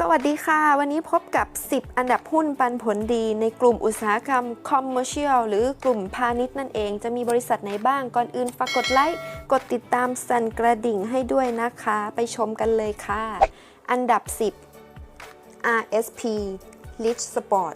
สวัสดีค่ะ วันนี้พบกับ 10 อันดับหุ้นปันผลดี ในกลุ่มอุตสาหกรรม Commercial หรือกลุ่มพาณิชย์นั่นเอง จะมีบริษัทไหนบ้างก่อนอื่นฝากกดไลค์กดติดตามสั่นกระดิ่งให้ด้วยนะคะ ไปชมกันเลยค่ะ อันดับ 10 RSP Rich Sport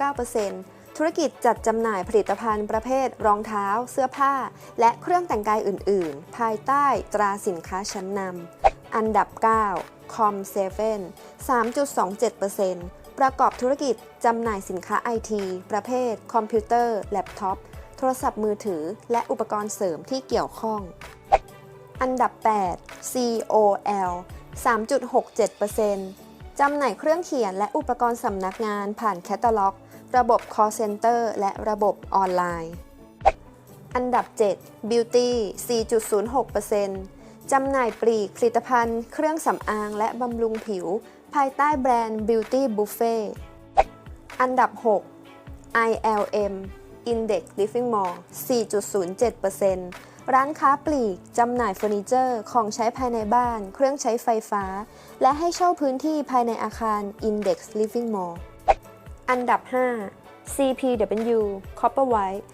2.99% ธุรกิจจัดจำหน่ายผลิตภัณฑ์ประเภทรองเท้า เสื้อผ้า และเครื่องแต่งกายอื่น ๆ ภายใต้ตราสินค้าชั้นนำอันดับ 9 Com 7 3.27%ประกอบธุรกิจจำหน่ายสินค้าไอทีประเภท คอมพิวเตอร์ แล็ปท็อป โทรศัพท์มือถือ และอุปกรณ์เสริมที่เกี่ยวข้อง อันดับ 8 COL 3.67%จำหน่ายเครื่องเขียนและอุปกรณ์สำนักงานผ่านแคตตาล็อก ระบบ call center และระบบออนไลน์ อันดับ 7 Beauty 4.06%จำหน่ายปลีก ผลิตภัณฑ์ เครื่องสำอางและบำรุงผิว ภายใต้แบรนด์ Beauty Buffet อันดับ 6 ILM Index Living Mall 4.07%ร้านค้าปลีก จำหน่ายเฟอร์นิเจอร์ ของใช้ภายในบ้าน เครื่องใช้ไฟฟ้า และให้เช่าพื้นที่ภายในอาคาร Index Living Mall อันดับ 5 CPW Copperwhite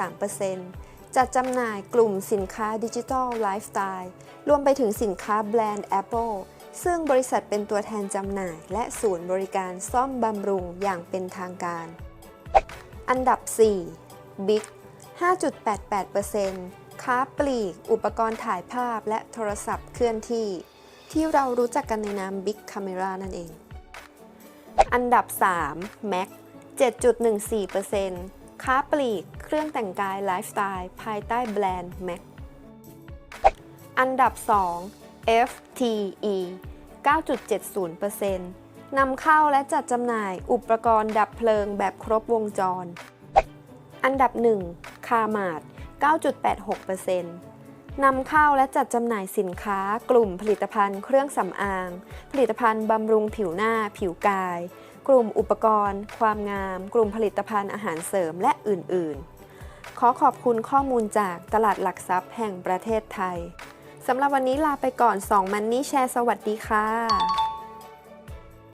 5.23%จัดจำหน่ายกลุ่มสินค้าดิจิทัลไลฟ์สไตล์รวมไปถึงสินค้าแบรนด์ Apple ซึ่งบริษัทเป็นตัวแทนจำหน่าย และศูนย์บริการซ่อมบำรุงอย่างเป็นทางการ อันดับ 4 Big 5.88%ค้าปลีก อุปกรณ์ถ่ายภาพและโทรศัพท์เคลื่อนที่ ที่เรารู้จักกันในนาม Big Camera นั่นเอง อันดับ 3 Mac 7.14%ค้าปลีก เครื่องแต่งกายไลฟ์สไตล์ภายใต้แบรนด์ Mac อันดับ 2 FTE 9.70%นำเข้าและจัดจำหน่ายอุปกรณ์ดับเพลิงแบบครบวงจร อันดับ 1 คามาด 9.86% นำเข้าและจัดจำหน่ายสินค้ากลุ่มผลิตภัณฑ์เครื่องสำอาง ผลิตภัณฑ์บำรุงผิวหน้าผิวกาย กลุ่มอุปกรณ์ ความงาม กลุ่มผลิตภัณฑ์อาหารเสริมและอื่น ๆ ขอขอบคุณข้อมูลจากตลาดหลักทรัพย์แห่งประเทศไทย สำหรับวันนี้ลาไปก่อน 2 มันนี่แชร์สวัสดีค่ะ